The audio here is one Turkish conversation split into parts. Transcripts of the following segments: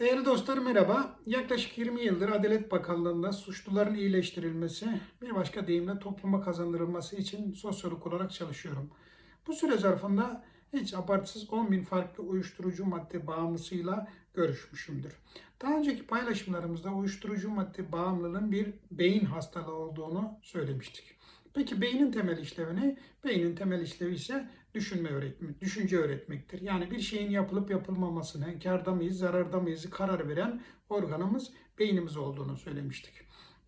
Değerli dostlar merhaba. Yaklaşık 20 yıldır Adalet Bakanlığı'nda suçluların iyileştirilmesi, bir başka deyimle topluma kazandırılması için sosyolog olarak çalışıyorum. Bu süre zarfında hiç abartısız 10 bin farklı uyuşturucu madde bağımlısıyla görüşmüşümdür. Daha önceki paylaşımlarımızda uyuşturucu madde bağımlılığın bir beyin hastalığı olduğunu söylemiştik. Peki beynin temel işlevi ne? Beynin temel işlevi ise düşünme öğretmek, düşünce öğretmektir. Yani bir şeyin yapılıp yapılmamasını, karda mıyız, zararda mıyız karar veren organımız beynimiz olduğunu söylemiştik.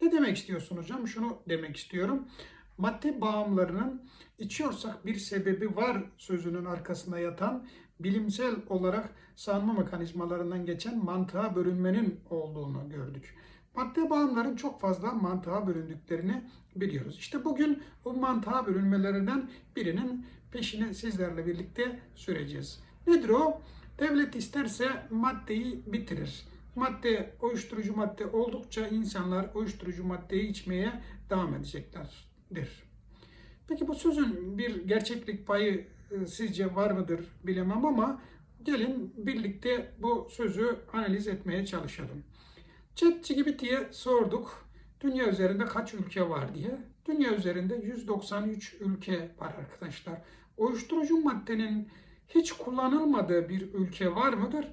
Ne demek istiyorsun hocam? Şunu demek istiyorum. Madde bağımlarının içiyorsak bir sebebi var sözünün arkasında yatan bilimsel olarak sanma mekanizmalarından geçen mantığa bölünmenin olduğunu gördük. Madde bağımların çok fazla mantığa bölündüklerini biliyoruz. İşte bugün bu mantığa bölünmelerinden birinin peşini sizlerle birlikte süreceğiz. Nedir o? Devlet isterse maddeyi bitirir. Madde, uyuşturucu madde oldukça insanlar uyuşturucu maddeyi içmeye devam edeceklerdir. Peki bu sözün bir gerçeklik payı e, sizce var mıdır bilemem ama gelin birlikte bu sözü analiz etmeye çalışalım. ChatGPT'ye sorduk. Dünya üzerinde kaç ülke var diye. Dünya üzerinde 193 ülke var arkadaşlar. Uyuşturucu maddenin hiç kullanılmadığı bir ülke var mıdır?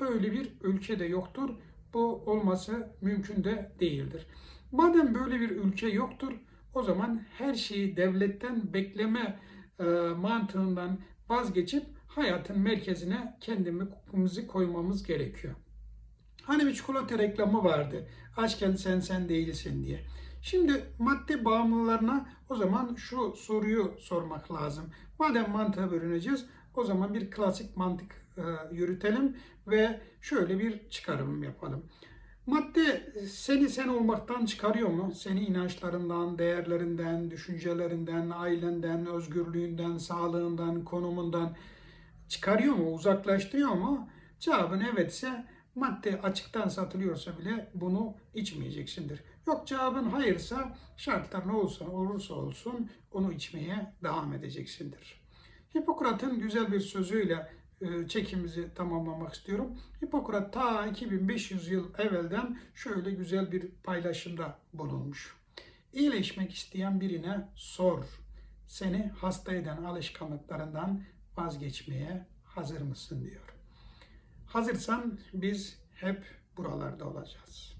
Böyle bir ülke de yoktur. Bu olması mümkün de değildir. Madem böyle bir ülke yoktur, o zaman her şeyi devletten bekleme e, mantığından vazgeçip hayatın merkezine kendimizi koymamız gerekiyor. Hani bir çikolata reklamı vardı. Açken sen sen değilsin diye. Şimdi madde bağımlılarına o zaman şu soruyu sormak lazım. Madem mantığa bölüneceğiz o zaman bir klasik mantık e, yürütelim ve şöyle bir çıkarım yapalım. Madde seni sen olmaktan çıkarıyor mu? Seni inançlarından, değerlerinden, düşüncelerinden, ailenden, özgürlüğünden, sağlığından, konumundan çıkarıyor mu? Uzaklaştırıyor mu? Cevabın evetse madde açıktan satılıyorsa bile bunu içmeyeceksindir. Yok cevabın hayırsa şartlar ne olursa olursa olsun onu içmeye devam edeceksindir. Hipokrat'ın güzel bir sözüyle e, çekimizi tamamlamak istiyorum. Hipokrat ta 2500 yıl evvelden şöyle güzel bir paylaşımda bulunmuş. İyileşmek isteyen birine sor. Seni hasta eden alışkanlıklarından vazgeçmeye hazır mısın diyor. Hazırsan biz hep buralarda olacağız.